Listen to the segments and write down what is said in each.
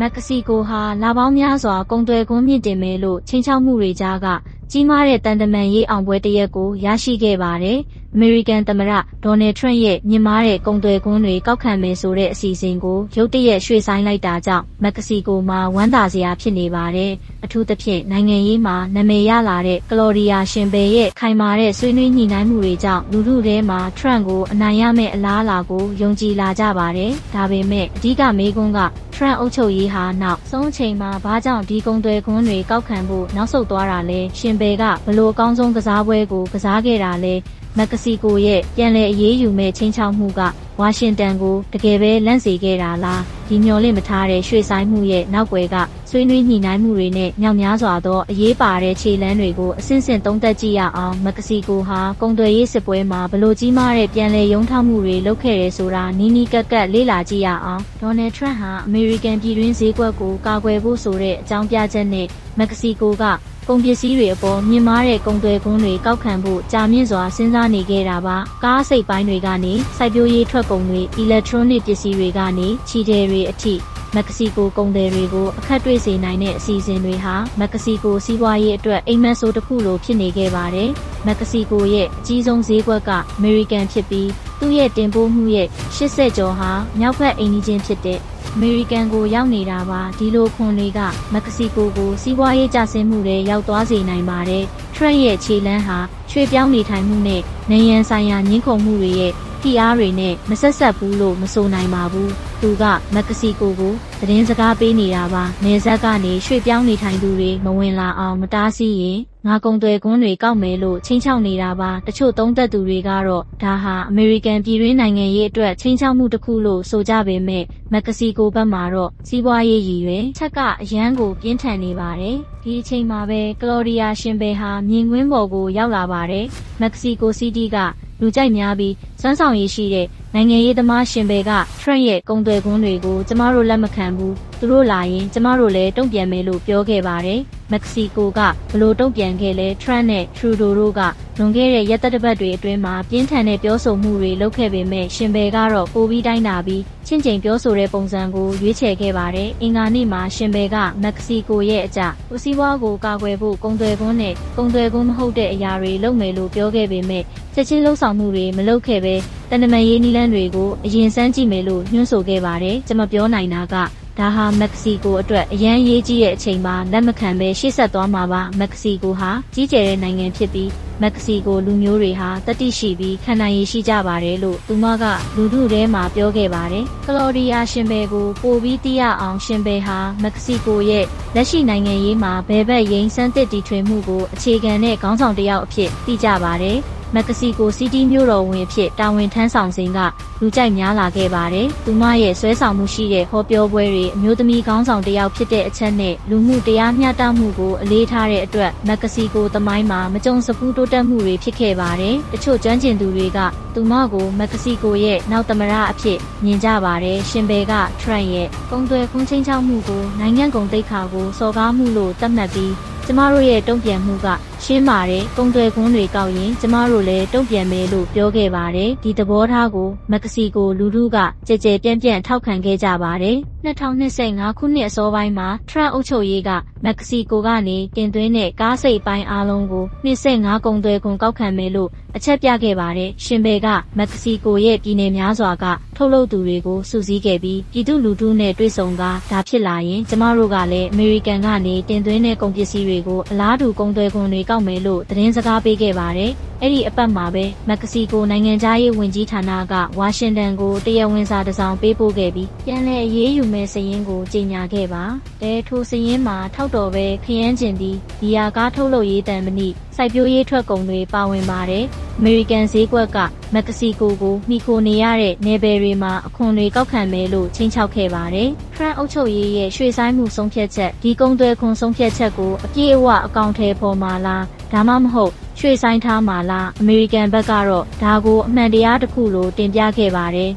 မက္ကဆီကိုဟာလာပေါင်းများစွာကုန်သွယ်ခွင့်မြင့်တင်မယ်လို့ချိန်ချောက်မှုတွေကြားကကြီးမားတဲ့တန်တမန်ရေးအောင်ပွဲတစ်ရက်ကိုရရှိခဲ့ပါတယ်။ အမေရိကန်သမ္မတဒေါ်နယ်ထရန့်ရဲ့မြင့်မားတဲ့ကုန်သွယ်ခွန်းတွေကောက်ခံမယ်ဆိုတဲ့အစီအစဉ်ကိုရုတ်တရက်ရွှေ့ဆိုင်းလိုက်တာကြောင့်မက္ကဆီကိုမှာဝမ်းသာစရာဖြစ်နေပါတယ်။အထူးသဖြင့်နိုင်ငံရေးမှာနာမည်ရလာတဲ့ကလော်ဒီယာရှင်ဘယ်ရဲ့ခိုင်မာတဲ့ဆွေးနွေးညှိနှိုင်းမှုတွေကြောင့်လူထုထဲမှာထရန့်ကိုအနိုင်ရမယ့်အလားအလာကိုယုံကြည်လာကြပါတယ်။ဒါပေမဲ့အဓိကမေးခွန်းကထရန့်အုပ်ချုပ်ရေးဟာနောက်ဆုံးအချိန်မှာဘာကြောင့်ဒီကုန်သွယ်ခွန်းတွေကောက်ခံဖို့နောက်ဆုတ်သွားတာလဲရှင်ဘယ်ကဘလို့အကောင်းဆုံးကစားပွဲကိုကစားခဲ့တာလဲ မက္ကဆီကိုရဲ့ပြန်လည်အရေးယူမဲ့ချင်းချောက်မှုကဝါရှင်တန်ကိုတကယ်ပဲလန့်စေခဲ့တာလားဒီမျော်လင့်မထားတဲ့ရွှေ့ဆိုင်မှုရဲ့နောက်ွယ်ကဆွေးနွေးညှိနှိုင်းမှုတွေနဲ့မြောက်များစွာသောအရေးပါတဲ့ခြေလှမ်းတွေကိုအစဉ်စဉ်သုံးသပ်ကြည့်ရအောင်မက္ကဆီကိုဟာကုန်သွယ်ရေးစစ်ပွဲမှာဘလို့ကြီးမားတဲ့ပြန်လည်ရုံးထောက်မှုတွေလုပ်ခဲ့တယ်ဆိုတာနီးနီးကပ်ကပ်လေ့လာကြည့်ရအောင်ဒေါ်နယ်ထရန့်ဟာအမေရိကန်ပြည်တွင်းဈေးကွက်ကိုကာကွယ်ဖို့ဆိုတဲ့အကြောင်းပြချက်နဲ့မက္ကဆီကိုက ကုန်ပစ္စည်းတွေအပေါ်မြင့်မားတဲ့ကုန်သွယ်ခွန်းတွေကောက်ခံဖို့ကြာမြင့်စွာစဉ်းစားနေခဲ့တာပါကားစိတ်ပိုင်းတွေကနေစိုက်ပျိုးရေးထွက်ကုန်တွေအီလက်ထရောနစ်ပစ္စည်းတွေကနေချီတယ်တွေအထိမက္ကဆီကိုကုန်သည်တွေကိုအခက်တွေ့စေနိုင်တဲ့အစီအစဉ်တွေဟာမက္ကဆီကိုစီးပွားရေးအတွက်အိမ်မက်ဆိုးတစ်ခုလိုဖြစ်နေခဲ့ပါတယ်။မက္ကဆီကိုရဲ့အကြီးဆုံးဈေးကွက်ကအမေရိကန်ဖြစ်ပြီး သူ့ရဲ့တင်ပို့မှုရဲ့80ကျော်ဟာမြောက်ဘက်အိမ်နီးချင်းဖြစ်တဲ့အမေရိကန်ကိုရောက်နေတာပါဒီလိုခွန်တွေကမက္ကဆီကိုကိုစီးပွားရေးကျဆင်းမှုတွေရောက်သွားစေနိုင်ပါတယ်ထရန့်ရဲ့ခြေလန်းဟာရွှေ့ပြောင်းနေထိုင်မှုနဲ့နေရန်ဆိုင်ရာညှင်းခုန်မှုတွေရဲ့ ဖိအားတွေနဲ့မဆက်ဆက်ဘူးလို့မဆိုနိုင်ပါဘူးသူကမက္ကဆီကိုကိုသတင်းစကားပေးနေတာပါနေဆက်ကနေရွှေ့ပြောင်းနေထိုင်သူတွေမဝင်လာအောင်မတားဆီးရင်ငါကုံသွယ်ကွန်းတွေကောက်မယ်လို့ချင်းချောက်နေတာပါတချို့သုံးသက်သူတွေကတော့ဒါဟာအမေရိကန်ပြည်တွင်းနိုင်ငံရေးအတွက်ချင်းချောက်မှုတစ်ခုလို့ဆိုကြပေမဲ့မက္ကဆီကိုဘက်မှာတော့စီးပွားရေးရည်ရွယ်ချက်ကအရန်ကိုပြင်းထန်နေပါတယ်ဒီအချိန်မှာပဲကလော်ဒီယာရှင်ဘယ်ဟာမြင်ကွင်းပေါ်ကိုရောက်လာပါတယ်မက္ကဆီကိုစီးတီးက လူကြိုက်များပြီးစွမ်းဆောင်ရည်ရှိတဲ့ နိုင်ငံရေးသမားရှင်ဘယ်ကထရန့်ရဲ့ကုံသွယ်ကွန်းတွေကိုကျမတို့လက်မခံဘူးသူတို့လာရင်ကျမတို့လည်းတုံ့ပြန်မယ်လို့ပြောခဲ့ပါတယ်မက္ကဆီကိုကဘလို့တုံ့ပြန်ခဲ့လဲထရန့်နဲ့ထရူဒိုတို့ကလွန်ခဲ့တဲ့ရက်သက်တပတ်တွေအတွင်းမှာပြင်းထန်တဲ့ပြောဆိုမှုတွေလုပ်ခဲ့ပေမဲ့ရှင်ဘယ်ကတော့ပိုပြီးတိုင်းတာပြီးချင်းချင်းပြောဆိုတဲ့ပုံစံကိုရွေးချယ်ခဲ့ပါတယ်။အင်္ဂါနေ့မှာရှင်ဘယ်ကမက္ကဆီကိုရဲ့အကြဦးစီးပွားကိုကာကွယ်ဖို့ကုံသွယ်ကွန်းနဲ့ကုံသွယ်ကွန်းမဟုတ်တဲ့အရာတွေလုပ်မယ်လို့ပြောခဲ့ပေမဲ့ချက်ချင်းလှုပ်ဆောင်မှုတွေမလုပ်ခဲ့ပဲ တန်တမန်ရေးနီလန်းတွေကိုအရင်စမ်းကြည့်မယ်လို့ညွှန်းဆိုခဲ့ပါတယ်။ကျွန်မပြောနိုင်တာကဒါဟာမက္ကဆီကိုအတွက်အရန်ရေးကြီးတဲ့အချိန်မှာလက်မခံပဲရှေ့ဆက်သွားမှာပါမက္ကဆီကိုဟာကြီးကျယ်တဲ့နိုင်ငံဖြစ်ပြီးမက္ကဆီကိုလူမျိုးတွေဟာတတိရှိပြီးခံနိုင်ရည်ရှိကြပါတယ်လို့သူမကလူထုထဲမှာပြောခဲ့ပါတယ်ကလော်ဒီယာရှင်ဘယ်ကိုပိုပြီးသိရအောင်ရှင်ဘယ်ဟာမက္ကဆီကိုရဲ့လက်ရှိနိုင်ငံရေးမှာဘယ်ဘက်ရင်းစမ်းတစ်တီထွင်မှုကိုအခြေခံတဲ့ခေါင်းဆောင်တစ်ယောက်အဖြစ်သိကြပါတယ် မက္ကဆီကိုစီးတီးမြို့တော်ဝင်အဖြစ်တာဝန်ထမ်းဆောင်စဉ်ကလူကြိုက်များလာခဲ့ပါတယ်။သူမရဲ့ဆွဲဆောင်မှုရှိတဲ့ဟောပြောပွဲတွေအမျိုးသမီးခေါင်းဆောင်တစ်ယောက်ဖြစ်တဲ့အချက်နဲ့လူမှုတရားမျှတမှုကိုအလေးထားတဲ့အတွက်မက္ကဆီကိုသမိုင်းမှာမကြုံစဖူးတိုးတက်မှုတွေဖြစ်ခဲ့ပါတယ်။တချို့ကျွမ်းကျင်သူတွေကသူမကိုမက္ကဆီကိုရဲ့နောက်သမရအဖြစ်မြင်ကြပါတယ်။ရှင်ဘယ်ကထရန့်ရဲ့ကုံသွယ်ခွန်းချင်းချောက်မှုကိုနိုင်ငံကုန်တိတ်ခါကိုစော်ကားမှုလို့သတ်မှတ်ပြီးကျမတို့ရဲ့တုံ့ပြန်မှုကရှင်းပါတယ်။ကုန်သွယ်ခွန်းတွေကောက်ရင်ကျမတို့လည်းတုံ့ပြန်မယ်လို့ပြောခဲ့ပါတယ်။ဒီသဘောထားကိုမက္ကဆီကိုလူထုကကြဲကြဲပြန့်ပြန့်ထောက်ခံခဲ့ကြပါတယ်။2025ခုနှစ်အစောပိုင်းမှာထရန့်အုပ်ချုပ်ရေးကမက္ကဆီကိုကနေတင်သွင်းတဲ့ကားစိတ်ပိုင်းအားလုံးကို25ကုန်သွယ်ခွန်ကောက်ခံမယ်လို့အချက်ပြခဲ့ပါတယ်။ရှင်ဘယ်ကမက္ကဆီကိုရဲ့ပြည်နယ်များစွာကထုတ်လုပ်သူတွေကိုစုစည်းခဲ့ပြီးပြည်သူလူထုနဲ့တွေ့ဆုံကဒါဖြစ်လာရင်ကျမတို့ကလည်းအမေရိကန်ကနေတင်သွင်းတဲ့ကုန်ပစ္စည်းတွေကိုအလားတူကုန်သွယ်ခွန်တွေကောက်မယ်လို့သတင်းစကားပေးခဲ့ပါတယ်။အဲ့ဒီအပတ်မှာပဲမက္ကဆီကိုနိုင်ငံသားရေးဝန်ကြီးဌာနကဝါရှင်တန်ကိုတရားဝင်စာတစ်စောင်ပေးပို့ခဲ့ပြီးပြန်လည်အရေးယူမဲ့စရင်ကိုကြေညာခဲ့ပါ။တဲထိုစရင်မှာထောက်တော်ပဲခရမ်းကျင်ပြီးဒီယာကားထုတ်လုပ်ရေးတံမဏိ စိုက်ပျိုးရေးထွက်ကုန်တွေပါဝင်ပါတယ်။အမေရိကန်ဈေးကွက်က မက္ကဆီကိုကိုမိခိုနေရတဲ့နယ်ပယ်တွေမှာအခွန်တွေကောက်ခံမယ်လို့ချင်းချောက်ခဲ့ပါတယ်။ဖရန်အုပ်ချုပ်ရေးရဲ့ရွှေဆိုင်မှုဆုံးဖြတ်ချက်ဒီကုန်းသွဲခွန်ဆုံးဖြတ်ချက်ကိုအပြည့်အဝအကောင့်ထဲပေါ်မှာလားဒါမှမဟုတ် ရွှေ့ဆိုင်းထားမှာလားအမေရိကန်ဘက်ကတော့ဒါကိုအမှန်တရားတစ်ခုလိုတင်ပြခဲ့ပါတယ်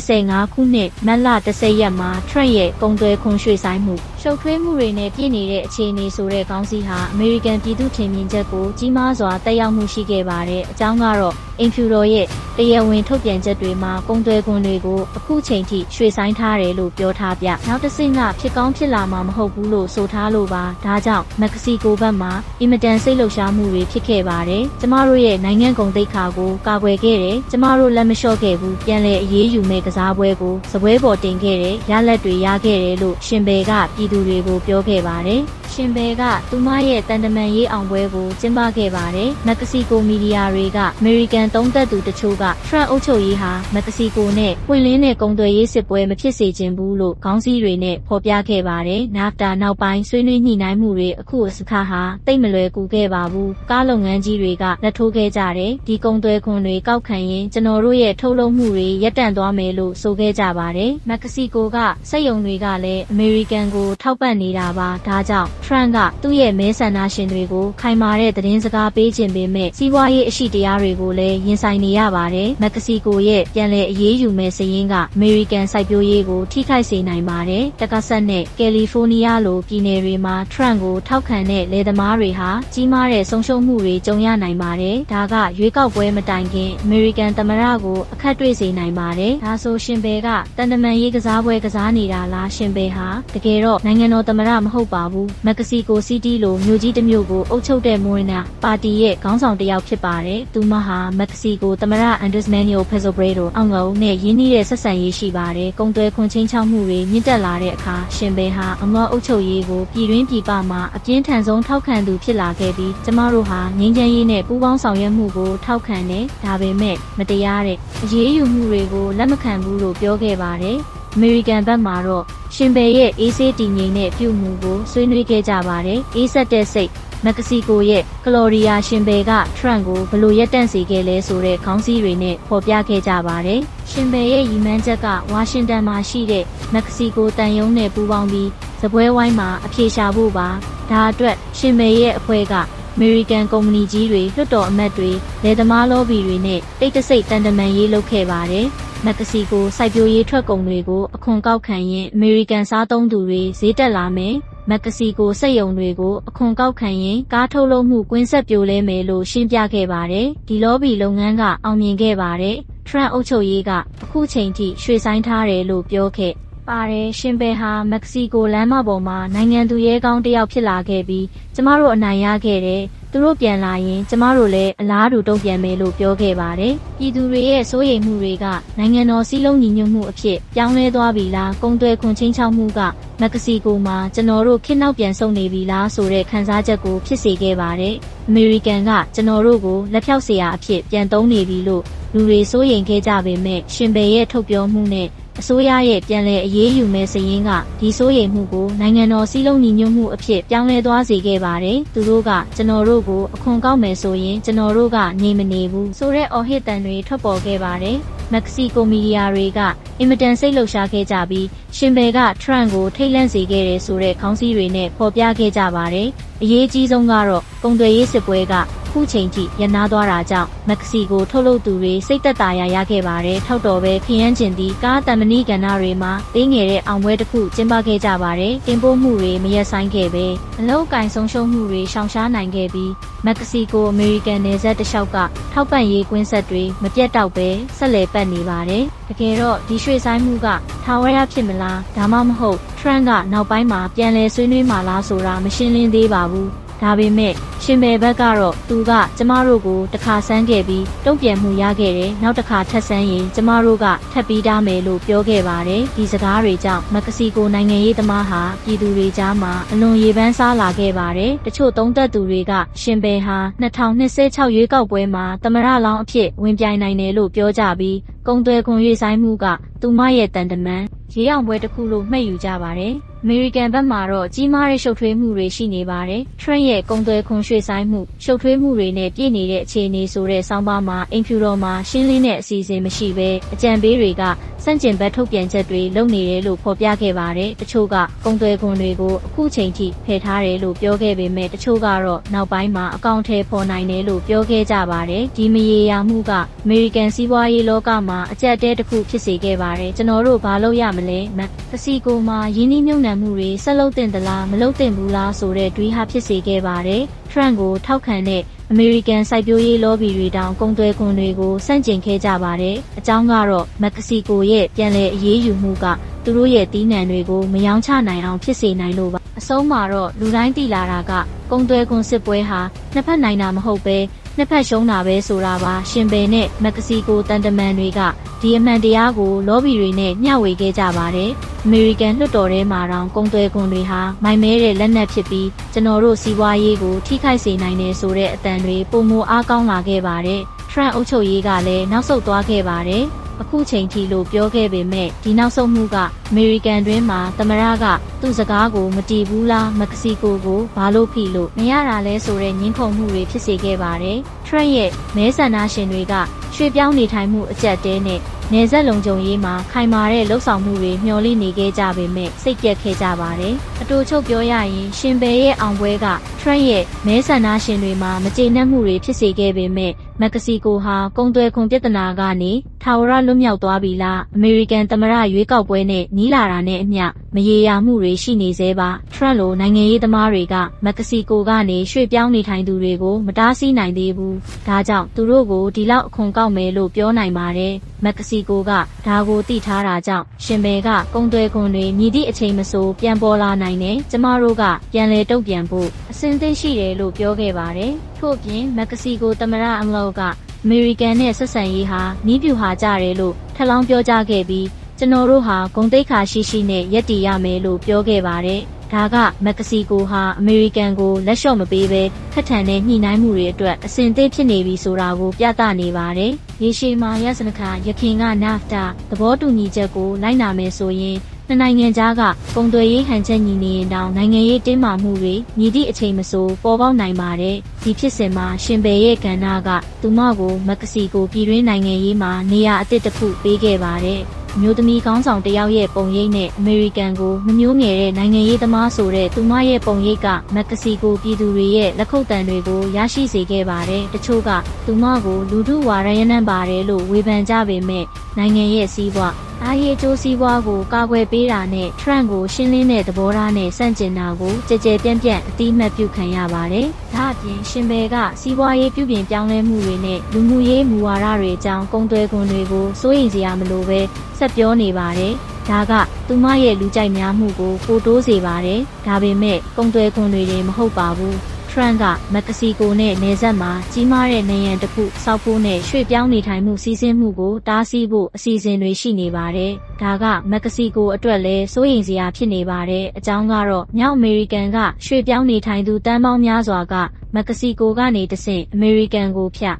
2025ခုနှစ်မတ်လ10ရက်မှာ Trump ရဲ့ကုန်သွယ်ခွန်ရွှေ့ဆိုင်းမှုရှုပ်ထွေးမှုတွေနဲ့ပြည့်နေတဲ့အခြေအနေဆိုတဲ့ခေါင်းစည်းဟာအမေရိကန်ပြည်သူထင်မြင်ချက်ကိုကြီးမားစွာတက်ရောက်မှုရှိခဲ့ပါတယ်အကြောင်းကတော့အင်ဖြူတော်ရဲ့တရားဝင်ထုတ်ပြန်ချက်တွေမှာကုန်သွယ်ခွန်တွေကိုအခုချိန်ထိရွှေ့ဆိုင်းထားတယ်လို့ပြောထားပြနောက်တစ်ဆင့်ကဖြစ်ကောင်းဖြစ်လာမှာမဟုတ်ဘူးလို့ဆိုထားလို့ပါဒါကြောင့်မက္ကဆီကိုဘက်မှာအင်မတန်စိတ်လှုပ်ရှားမှုတွေဖြစ်ခဲ့ပါတယ်ကျမတို့ရဲ့နိုင်ငံကုန်သိက္ခာကိုကာကွယ်ခဲ့တယ်ကျမတို့လက်မလျှော့ခဲ့ဘူးပြန်လည်အရေးယူမဲ့ကစားပွဲကိုစပွဲပေါ်တင်ခဲ့တယ်ရလက်တွေရခဲ့တယ်လို့ရှင်ဘယ်ကပြည်သူတွေကိုပြောခဲ့ပါတယ် ရှင်ဘယ်ကသူမရဲ့တန်တမန်ရေးအောင်ပွဲကိုကျင်းပခဲ့ပါတယ်။မက္ကဆီကိုမီဒီယာတွေကအမေရိကန်သုံးသက်သူတချို့ကထရန့်အုပ်ချုပ်ရေးဟာမက္ကဆီကိုနဲ့ပွင့်လင်းတဲ့ကုန်သွယ်ရေးစစ်ပွဲမဖြစ်စေချင်ဘူးလို့ခေါင်းစည်းတွေနဲ့ဖော်ပြခဲ့ပါတယ်။နာဖတာနောက်ပိုင်းဆွေးနွေးညှိနှိုင်းမှုတွေအခုအစခါဟာတိတ်မလွယ်ကူခဲ့ပါဘူး။ကားလုပ်ငန်းကြီးတွေကလက်ထိုးခဲ့ကြတယ်။ဒီကုန်သွယ်ခွန်တွေကောက်ခံရင်ကျွန်တော်တို့ရဲ့ထုတ်လုပ်မှုတွေရပ်တန့်သွားမယ်လို့ဆိုခဲ့ကြပါတယ်။မက္ကဆီကိုကစက်ရုံတွေကလည်းအမေရိကန်ကိုထောက်ပံ့နေတာပါ။ဒါကြောင့်ထရန့်ကသူ့ရဲ့မဲဆန္ဒရှင်တွေကိုခိုင်မာတဲ့သတင်းစကားပေးခြင်းပေမဲ့စီးပွားရေးအရှိတရားတွေကိုလည်းရင်ဆိုင်နေရပါတယ်။မက္ကဆီကိုရဲ့ပြန်လည်အရေးယူမဲ့စည်ရင်းကအမေရိကန်စိုက်ပျိုးရေးကိုထိခိုက်စေနိုင်ပါတယ်။တက္ကဆက်နဲ့ကယ်လီဖိုးနီးယားလိုပြည်နယ်တွေမှာထရန့်ကိုထောက်ခံတဲ့လယ်သမားတွေဟာကြီးမားတဲ့ဆုံးရှုံးမှုတွေကြုံရနိုင်ပါတယ်။ဒါကရွေးကောက်ပွဲမတိုင်ခင်အမေရိကန်သမ္မတကိုအခက်တွေ့စေနိုင်ပါတယ်။ဒါဆိုရှင်ဘယ်ကတန်တမန်ရေးကစားပွဲကစားနေတာလားရှင်ဘယ်ဟာတကယ်တော့နိုင်ငံတော်သမ္မတမဟုတ်ပါဘူး။မက္ကဆီကိုစီးတီးလိုမြို့ကြီးတစ်မြို့ကိုအုပ်ချုပ်တဲ့မိုရနာပါတီရဲ့ခေါင်းဆောင်တစ်ယောက်ဖြစ်ပါတယ်။သူမဟာမက္ကဆီကိုသမ္မတအန်ဒရစ်မန်နီယိုဖက်ဆိုဘရေတိုအောင်ငုံနဲ့ရင်းနှီးတဲ့ဆက်ဆံရေးရှိပါတယ်။ကုန်သွယ်ခွန်ချင်းချောက်မှုတွေမြင့်တက်လာတဲ့အခါရှင်ဘယ်ဟာအမောအုပ်ချုပ်ရေးကိုပြည်တွင်းပြည်ပမှာအပြင်းထန်ဆုံးထောက်ခံသူဖြစ်လာခဲ့ပြီးကျမတို့ဟာငြိမ်းချမ်းရေးနဲ့ပူးပေါင်းဆောင်ရွက်မှုကိုထောက်ခံတယ်။ဒါပေမဲ့မတရားတဲ့အရေးယူမှုတွေကိုလက်မခံဘူးလို့ပြောခဲ့ပါတယ်။ အမေရိကန်ဘက်မှာတော့ရှင်ဘယ်ရဲ့အေးဆေးတည်ငြိမ်တဲ့ပြုမှုကိုဆွေးနွေးခဲ့ကြပါတယ်။အေးဆက်တဲ့စိတ်မက္ကဆီကိုရဲ့ကလော်ရီယာရှင်ဘယ်ကထရန့်ကိုဘလို့ရက်တန့်စေခဲ့လဲဆိုတဲ့ခေါင်းစည်းတွေနဲ့ဖော်ပြခဲ့ကြပါတယ်။ရှင်ဘယ်ရဲ့ရည်မှန်းချက်ကဝါရှင်တန်မှာရှိတဲ့မက္ကဆီကိုတန်ယုံနဲ့ပူးပေါင်းပြီးစပွဲဝိုင်းမှာအပြေရှာဖို့ပါ။ဒါအတွက်ရှင်ဘယ်ရဲ့အဖွဲ့ကအမေရိကန်ကုမ္ပဏီကြီးတွေလွှတ်တော်အမတ်တွေလယ်သမားလော်ဘီတွေနဲ့တိတ်တဆိတ်တန်တမန်ရေးလုပ်ခဲ့ပါတယ်။ မက္ကဆီကိုစိုက်ပျိုးရေးထွက်ကုန်တွေကိုအခွန်ကောက်ခံရင်အမေရိကန်စားသုံးသူတွေဈေးတက်လာမယ်။မက္ကဆီကိုစက်ရုံတွေကိုအခွန်ကောက်ခံရင်ကားထုတ်လုပ်မှုကွင်းဆက်ပြိုလဲမယ်လို့ရှင်းပြခဲ့ပါတယ်။ဒီလော်ဘီလုပ်ငန်းကအောင်မြင်ခဲ့ပါတယ်။ထရန့်အုပ်ချုပ်ရေးကအခုချိန်ထိရွှေ့ဆိုင်းထားတယ်လို့ပြောခဲ့ပါတယ်ရှင်ဘယ်ဟာမက္ကဆီကိုလမ်းမပေါ်မှာနိုင်ငံသူရဲကောင်းတစ်ယောက်ဖြစ်လာခဲ့ပြီးကျမတို့အနိုင်ရခဲ့တယ် သူတို့ပြန်လာရင်ကျမတို့လည်းအလားတူတုံ့ပြန်မယ်လို့ပြောခဲ့ပါတယ်။ပြည်သူတွေရဲ့စိုးရိမ်မှုတွေကနိုင်ငံတော်စည်းလုံးညီညွတ်မှုအဖြစ်ပြောင်းလဲသွားပြီလား၊ကုန်သွယ်ခွန်ချင်းချောက်မှုကမက္ကစီကိုမှာကျွန်တော်တို့ခေတ်နောက်ပြန်ဆုံနေပြီလားဆိုတဲ့ခံစားချက်ကိုဖြစ်စေခဲ့ပါတယ်။အမေရိကန်ကကျွန်တော်တို့ကိုလက်ဖြောက်စရာအဖြစ်ပြန်သုံးနေပြီလို့လူတွေစိုးရိမ်ခဲ့ကြပေမဲ့ရှင်ဘယ်ရဲ့ထုတ်ပြောမှုနဲ့ အစိုးရရဲ့ပြန်လည်အရေးယူမဲ့စည်ရင်းကဒီစိုးရိမ်မှုကိုနိုင်ငံတော်စည်းလုံးညီညွတ်မှုအဖြစ်ပြောင်းလဲသွားစေခဲ့ပါတယ်။သူတို့ကကျွန်တော်တို့ကိုအခွန်ကောက်မယ်ဆိုရင်ကျွန်တော်တို့ကနေမနေဘူးဆိုတဲ့အော်ဟစ်တန်တွေထွက်ပေါ်ခဲ့ပါတယ်။မက္ကဆီကိုမီဒီယာတွေကအင်မတန်စိတ်လှုပ်ရှားခဲ့ကြပြီးရှင်ဘယ်ကထရန့်ကိုထိတ်လန့်စေခဲ့တယ်ဆိုတဲ့ခေါင်းစည်းတွေနဲ့ဖော်ပြခဲ့ကြပါတယ်။အရေးကြီးဆုံးကတော့ကုန်သွယ်ရေးစစ်ပွဲက ခုချိန်ထိရနာသွားတာကြောင့်မက္ကဆီကိုထုတ်လုပ်သူတွေစိတ်သက်သာရာရခဲ့ပါတယ်ထောက်တော်ပဲခရမ်းကျင်သည့်ကားတံမဏိကဏ္ဍတွေမှာတင်းငယ်တဲ့အောင်ပွဲတစ်ခုကျင်းပခဲ့ကြပါတယ်တင်ပို့မှုတွေမရက်ဆိုင်ခဲ့ပဲအလောက်ကင်ဆုံးရှုံးမှုတွေရှောင်ရှားနိုင်ခဲ့ပြီးမက္ကဆီကိုအမေရိကန်နယ်စပ်တစ်လျှောက်ကထောက်ပံ့ရေးကွင်းဆက်တွေမပြတ်တောက်ပဲဆက်လက်ပတ်နေပါတယ်တကယ်တော့ဒီရွှေဆိုင်မှုကထာဝရဖြစ်မလားဒါမှမဟုတ်ထရန့်ကနောက်ပိုင်းမှာပြန်လည်ဆွေးနွေးမှာလားဆိုတာမရှင်းလင်းသေးပါဘူးဒါပေမဲ့ ရှင်ဘယ်ဘက်ကတော့သူကကျမတို့ကိုတစ်ခါဆန်းခဲ့ပြီးတုံ့ပြန်မှုရခဲ့တယ်နောက်တစ်ခါထပ်ဆန်းရင်ကျမတို့ကထပ်ပြီးသားမယ်လို့ပြောခဲ့ပါတယ်ဒီစကားတွေကြောင့်မက္ကဆီကိုနိုင်ငံရေးသမားဟာပြည်သူတွေကြားမှာအလွန်ရေပန်းစားလာခဲ့ပါတယ်တချို့သုံးသက်သူတွေကရှင်ဘယ်ဟာ2026ရွေးကောက်ပွဲမှာသမရလောင်းအဖြစ်ဝင်ပြိုင်နိုင်တယ်လို့ပြောကြပြီးကုံသွဲခွန်ရွေးဆိုင်မှုကသူမရဲ့တန်တမန်ရေးအောင်ပွဲတစ်ခုလို့မှတ်ယူကြပါတယ်အမေရိကန်ဘက်မှာတော့ကြီးမားတဲ့ရှုပ်ထွေးမှုတွေရှိနေပါတယ်။ Trump ရဲ့ကုန်သွယ်ခွန်ရွှေ့ဆိုင်မှုရှုပ်ထွေးမှုတွေနဲ့ပြည့်နေတဲ့အခြေအနေဆိုတဲ့ဆောင်းပါးမှာအင်ဖြူတော်မှာရှင်းလင်းတဲ့အစီအစဉ်မရှိဘဲအကြံပေးတွေကစန့်ကျင်ဘက်ထုတ်ပြန်ချက်တွေလုပ်နေတယ်လို့ဖော်ပြခဲ့ပါတယ်။တချို့ကကုန်သွယ်ခွန်တွေကိုအခုချိန်ထိဖယ်ထားတယ်လို့ပြောခဲ့ပေမဲ့တချို့ကတော့နောက်ပိုင်းမှာအကောင့်ထဲပေါ်နိုင်တယ်လို့ပြောခဲ့ကြပါတယ်။ဒီမရေရာမှုကအမေရိကန်စီးပွားရေးလောကမှာအကြက်တဲတစ်ခုဖြစ်စေခဲ့ပါတယ်။ကျွန်တော်တို့ဘာလုပ်ရမလဲမကစီကိုမှာယင်းနှိမ့်ညံမှုတွေဆက်လုပ်တင်သလားမလုပ်တင်ဘူးလားဆိုတဲ့တွေးဟာဖြစ်စေခဲ့ပါတယ်။ Trump ကိုထောက်ခံတဲ့အမေရိကန်စိုက်ပျိုးရေးလော်ဘီတွေတောင်ကုန်သွယ်ခွန်တွေကိုစန့်ကျင်ခဲ့ကြပါတယ်။အကြောင်းကတော့မက္ကဆီကိုရဲ့ပြန်လည်အရေးယူမှုကသူတို့ရဲ့တီးနှံတွေကိုမယောင်းချနိုင်အောင်ဖြစ်စေနိုင်လို့ပါ။ အဆုံးမှာတော့လူတိုင်းတည်လာတာကကုန်သွယ်ခွန်စစ်ပွဲဟာနှစ်ဖက်နိုင်တာမဟုတ်ပဲနှစ်ဖက်ရှုံးတာပဲဆိုတာပါရှင်ပယ်နဲ့မက္ကဆီကိုတန်တမန်တွေကဒီအမှန်တရားကိုလော်ဘီတွေနဲ့မျှဝေခဲ့ကြပါတယ်အမေရိကန်လွှတ်တော်ထဲမှာတောင်ကုန်သွယ်ခွန်တွေဟာမိုင်မဲတဲ့လက်နက်ဖြစ်ပြီးကျွန်တော်တို့စီးပွားရေးကိုထိခိုက်စေနိုင်တယ်ဆိုတဲ့အတန်တွေပုံမအားကောင်းလာခဲ့ပါတယ်ထရန့်အုပ်ချုပ်ရေးကလည်းနောက်ဆုတ်သွားခဲ့ပါတယ် အခုချိန်ထိလို့ပြောခဲ့ပေမဲ့ဒီနောက်ဆုံးမှုကအမေရိကန်တွင်းမှာသမရကသူ့စကားကိုမတီးဘူးလားမက္ကဆီကိုကိုဘာလို့ဖိလို့မရတာလဲဆိုတဲ့ညှင်းခုန်မှုတွေဖြစ်စေခဲ့ပါတယ်။ထရန့်ရဲ့မဲဆန္ဒရှင်တွေကရွှေ့ပြောင်းနေထိုင်မှုအကျက်တဲနဲ့နေဆက်လုံခြုံရေးမှာခိုင်မာတဲ့လှုပ်ဆောင်မှုတွေမျှော်လင့်နေခဲ့ကြပေမဲ့စိတ်ပြက်ခဲ့ကြပါတယ်။အတူချုပ်ပြောရရင်ရှင်ဘယ်ရဲ့အောင်ပွဲကထရန့်ရဲ့မဲဆန္ဒရှင်တွေမှာမကျေနပ်မှုတွေဖြစ်စေခဲ့ပေမဲ့မက္ကဆီကိုဟာကုန်သွယ်ခွန်ပြဿနာကနေ ထာဝရလွတ်မြောက်သွားပြီလားအမေရိကန်သမ္မတရွေးကောက်ပွဲနဲ့နီးလာတာနဲ့အမျှမရေရာမှုတွေရှိနေသေးပါထရန့်လိုနိုင်ငံရေးသမားတွေကမက္ကဆီကိုကနေရွှေ့ပြောင်းနေထိုင်သူတွေကိုမတားဆီးနိုင်သေးဘူးဒါကြောင့်သူတို့ကိုဒီလောက်အခွန်ကောက်မယ်လို့ပြောနိုင်ပါတယ်မက္ကဆီကိုကဒါကိုသိထားတာကြောင့်ရှင်ဘယ်ကကုန်သွယ်ခွန်တွေမြည်သည့်အချိန်မဆိုပြန်ပေါ်လာနိုင်တယ်ကျမတို့ကပြန်လဲတုံ့ပြန်ဖို့အစဉ်သင့်ရှိတယ်လို့ပြောခဲ့ပါတယ်ထို့ပြင်မက္ကဆီကိုသမ္မတအမလောက အမေရိကန်နဲ့ဆက်ဆံရေးဟာနီးပြူဟာကြတယ်လို့ထပ်လောင်းပြောကြားခဲ့ပြီးကျွန်တော်တို့ဟာဂုံတိတ်ခါရှိရှိနဲ့ရက်တည်ရမယ်လို့ပြောခဲ့ပါတယ်။ဒါကမက္ကဆီကိုဟာအမေရိကန်ကိုလက်လျှော့မပေးဘဲခက်ထန်တဲ့ညှိနှိုင်းမှုတွေအတွက်အစဉ်သင့်ဖြစ်နေပြီဆိုတာကိုပြသနေပါတယ်။ရေရှည်မှာရစနခါရခင်က NAFTA သဘောတူညီချက်ကိုလိုက်နာမယ်ဆိုရင် နှစ်နိုင်ငံကြားကပုံသွယ်ရေးဟန်ချက်ညီနေရင်တောင်နိုင်ငံရေးတင်းမာမှုတွေညီသည့်အချိန်မဆိုပေါ်ပေါက်နိုင်ပါတယ်ဒီဖြစ်စဉ်မှာရှင်ဘယ်ရဲ့ကဏ္ဍကသူမကိုမက္ကဆီကိုပြည်တွင်းနိုင်ငံရေးမှာနေရာအသစ်တစ်ခုပေးခဲ့ပါတယ်မျိုးသမီးကောင်းဆောင်တယောက်ရဲ့ပုံရိပ်နဲ့အမေရိကန်ကိုမမျိုးငယ်တဲ့နိုင်ငံရေးသမားဆိုတဲ့သူမရဲ့ပုံရိပ်ကမက္ကဆီကိုပြည်သူတွေရဲ့လက်ခုပ်တံတွေကိုရရှိစေခဲ့ပါတယ်။တချို့ကသူမကိုလူထုဝါရယနံပါတယ်လို့ဝေဖန်ကြပေမဲ့နိုင်ငံရဲ့စီးပွားအားရကျိုးစီးပွားကိုကာကွယ်ပေးတာနဲ့ Trump ကိုရှင်းလင်းတဲ့သဘောထားနဲ့ဆန့်ကျင်တာကိုကြကြပြန့်ပြန့်အတိအမှတ်ပြုခံရပါတယ်။ဒါအပြင်ရှင်ဘယ်ကစီးပွားရေးပြုပြင်ပြောင်းလဲမှုတွေနဲ့လူမှုရေးမူဝါဒတွေအကြောင်းကုန်သွယ်ခွန်တွေကိုစိုးရိမ်စရာမလိုပဲဆက်ပြောနေပါတယ်။ဒါကသူမရဲ့လူကြိုက်များမှုကိုပိုတိုးစေပါတယ်။ဒါပေမဲ့ကုန်သွယ်ခွန်တွေတင်မဟုတ်ပါဘူး။ ထရန့်ကမက္ကဆီကိုနဲ့နယ်စပ်မှာကြီးမားတဲ့နေရန်တစ်ခုစောက်ဖို့နဲ့ရွှေ့ပြောင်းနေထိုင်မှုစီးဆင်းမှုကိုတားဆီးဖို့အစီအစဉ်တွေရှိနေပါတယ်။ဒါကမက္ကဆီကိုအတွက်လည်းစိုးရိမ်စရာဖြစ်နေပါတယ်။အကြောင်းကတော့မြောက်အမေရိကန်ကရွှေ့ပြောင်းနေထိုင်သူတန်းပေါင်းများစွာကမက္ကဆီကိုကနေတဆင့်အမေရိကန်ကိုဖြတ်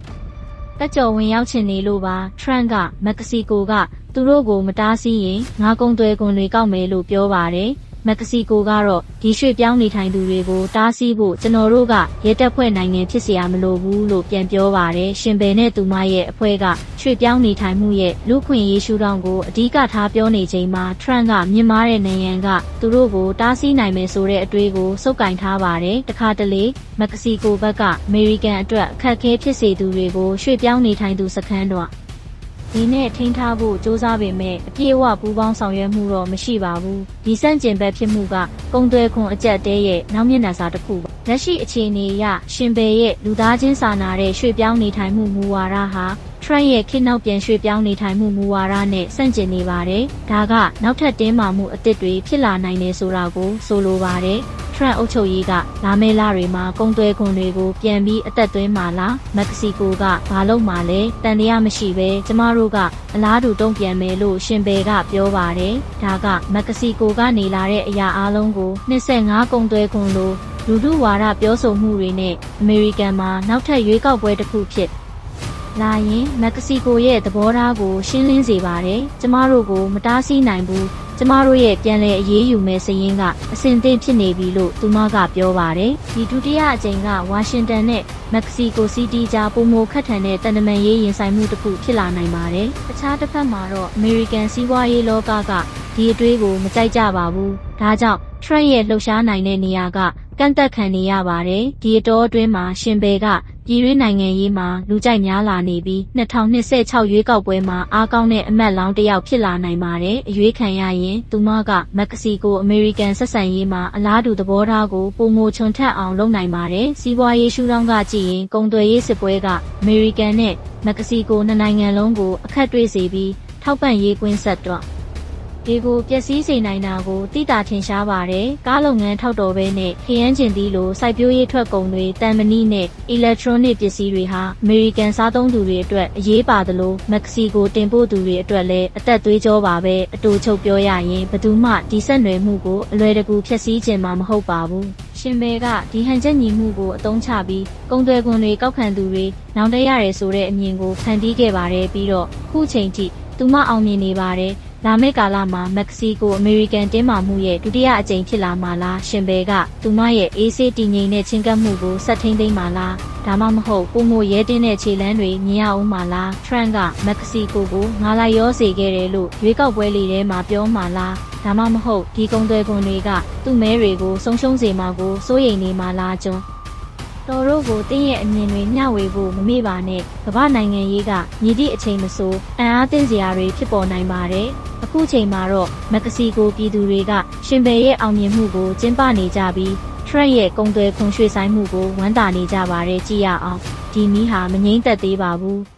တက်ကြော်ဝင်ရောက်ချင်နေလို့ပါထရန့်ကမက္ကဆီကိုကသူတို့ကိုမတားဆီးရင်ငါကုံသွဲကွန်တွေကောက်မယ်လို့ပြောပါတယ်။ မက္ကဆီကိုကတော့ဒီရွှေ့ပြောင်းနေထိုင်သူတွေကိုတားဆီးဖို့ကျွန်တော်တို့ကရဲတပ်ဖွဲ့နိုင်ငံဖြစ်เสียမလိုဘူးလို့ပြန်ပြောပါတယ်ရှင်ဘယ်နဲ့သူမရဲ့အဖွဲ့ကရွှေ့ပြောင်းနေထိုင်မှုရဲ့လူခွင့်ရေးရှုထောင့်ကိုအဓိကထားပြောနေချိန်မှာထရန့်ကမြင့်မားတဲ့နိုင်ငံကသူတို့ကိုတားဆီးနိုင်မယ်ဆိုတဲ့အတွေးကိုစုပ်ကင်ထားပါတယ်တခါတလေမက္ကဆီကိုဘက်ကအမေရိကန်အတွက်အခက်အခဲဖြစ်စေသူတွေကိုရွှေ့ပြောင်းနေထိုင်သူစခန်းတော့ ဒီနဲ့ထိန်းထားဖို့စ조사ပေမဲ့အပြည့်အဝပူးပေါင်းဆောင်ရွက်မှုတော့မရှိပါဘူးဒီစန့်ကျင်ဘက်ဖြစ်မှုကကုံသွဲခွန်အကြက်တဲရဲ့နောက်မျက်နှာစာတစ်ခုပါလက်ရှိအခြေအနေအရရှင်ဘယ်ရဲ့လူသားချင်းစာနာတဲ့ရွှေ့ပြောင်းနေထိုင်မှုမူဝါဒဟာထရန့်ရဲ့ခေတ်နောက်ပြန်ရွှေ့ပြောင်းနေထိုင်မှုမူဝါဒနဲ့ဆန့်ကျင်နေပါတယ်။ဒါကနောက်ထပ်တင်းမာမှုအသစ်တွေဖြစ်လာနိုင်တယ်ဆိုတာကိုဆိုလိုပါတယ်။ ထရန့်အုပ်ချုပ်ရေးကလာမဲလာတွေမှာကုန်သွယ်ခွန်တွေကိုပြန်ပြီးအသက်သွင်းမှာလားမက္ကဆီကိုကဘာလို့မှလဲတန်တရားမရှိပဲကျမတို့ကအလားတူတုံ့ပြန်မယ်လို့ရှင်ဘယ်ကပြောပါတယ်ဒါကမက္ကဆီကိုကနေလာတဲ့အရာအလုံးကို25ကုန်သွယ်ခွန်လို့လူထုဝါဒပြောဆိုမှုတွေနဲ့အမေရိကန်မှာနောက်ထပ်ရွေးကောက်ပွဲတစ်ခုဖြစ် လာရင်မက္ကဆီကိုရဲ့သဘောထားကို ရှင်းလင်းစေပါတယ်။ကျမတို့ကိုမတားဆီးနိုင်ဘူးကျမတို့ရဲ့ပြန်လည်အရေးယူမဲ့စရင်းကအဆင်သင့်ဖြစ်နေပြီလို့သူမကပြောပါတယ်ဒီဒုတိယအကြိမ်ကဝါရှင်တန်နဲ့မက္ကဆီကိုစီးတီးကြားပုံမခတ်ထန်တဲ့တန်တမန်ရေးရင်ဆိုင်မှုတစ်ခုဖြစ်လာနိုင်ပါတယ်အခြားတစ်ဖက်မှာတော့အမေရိကန်စီးပွားရေးလောကကဒီအတွေးကိုမကြိုက်ကြပါဘူးဒါကြောင့် Trump ရဲ့လှုပ်ရှားနိုင်တဲ့နေရာကကန့်သက်ခံနေရပါတယ်ဒီအတော်အတွင်းမှာရှင်ဘယ်က ပြည်တွင်းနိုင်ငံရေးမှာလူကြိုက်များလာနေပြီး2026ရွေးကောက်ပွဲမှာအားကောင်းတဲ့အမတ်လောင်းတစ်ယောက်ဖြစ်လာနိုင်ပါတယ်အရွေးခံရရင်သူမကမက္ကဆီကိုအမေရိကန်ဆက်ဆံရေးမှာအလားတူသဘောထားကိုပုံမချုံထက်အောင်လုပ်နိုင်ပါတယ်စီးပွားရေးရှုထောင့်ကကြည့်ရင်ကုန်သွယ်ရေးစစ်ပွဲကအမေရိကန်နဲ့မက္ကဆီကိုနှစ်နိုင်ငံလုံးကိုအခက်တွေ့စေပြီးထောက်ပံ့ရေးကွင်းဆက်တော့ ဒီကိုပျက်စီးစေနိုင်တာကိုတိတာထင်ရှားပါတယ်။ကားလုပ်ငန်းထောက်တော်ပဲနဲ့ခရမ်းကျင်သီးလိုစိုက်ပျိုးရေးထွက်ကုန်တွေတန်မဏိနဲ့ electronic ပစ္စည်းတွေဟာ American စားသုံးသူတွေအတွက်အရေးပါသလိုမက္ကဆီကိုတင်ပို့သူတွေအတွက်လည်းအသက်သွေးကြောပါပဲအတူချုပ်ပြောရရင်ဘယ်သူမှဒီဆက်နွယ်မှုကိုအလွယ်တကူဖျက်ဆီးခြင်းမှာမဟုတ်ပါဘူး။ရှင်ဘယ်ကဒီဟန်ချက်ညီမှုကိုအသုံးချပြီးကုန်သွယ်ခွန်တွေကောက်ခံသူတွေနောင်တရရဲဆိုတဲ့အမြင်ကိုဖန်တီးခဲ့ပါတယ်ပြီးတော့ခုချိန်ထိသူမအောင်မြင်နေပါတယ်။ လာမယ့်ကာလမှာမက္ကဆီကိုအမေရိကန်တင်းမာမှုရဲ့ဒုတိယအကြိမ်ဖြစ်လာမှာလားရှင်ဘယ်ကသူမရဲ့အေးဆေးတည်ငြိမ်တဲ့ချင်းကပ်မှုကိုဆက်ထိန်သိမ်းမှာလားဒါမှမဟုတ်ပုံမရဲတင်းတဲ့ခြေလမ်းတွေမြင်ရအောင်မှာလားထရန့်ကမက္ကဆီကိုကိုငါလိုက်ရောစေခဲ့တယ်လို့ရွေးကောက်ပွဲလေးထဲမှာပြောမှာလားဒါမှမဟုတ်ဒီကုံသွဲကွန်တွေကသူ့မဲတွေကိုဆုံးရှုံးစေမှာကိုစိုးရိမ်နေမှာလားကျွန်း တော်တို့ကိုတင်းရဲ့အမြင်တွေမျှဝေဖို့မမေ့ပါနဲ့ကမ္ဘာနိုင်ငံရေးကညီသည့်အချိန်မဆိုအံ့အားသင့်စရာတွေဖြစ်ပေါ်နိုင်ပါတယ်အခုချိန်မှာတော့မက္ကဆီကိုပြည်သူတွေကရှင်ဘယ်ရဲ့အောင်မြင်မှုကိုကျင်းပနေကြပြီးထရက်ရဲ့ကုံသွဲခွန်ရွှေဆိုင်မှုကိုဝမ်းသာနေကြပါတယ်ကြည့်ရအောင်ဒီမီးဟာမငိမ့်သက်သေးပါဘူး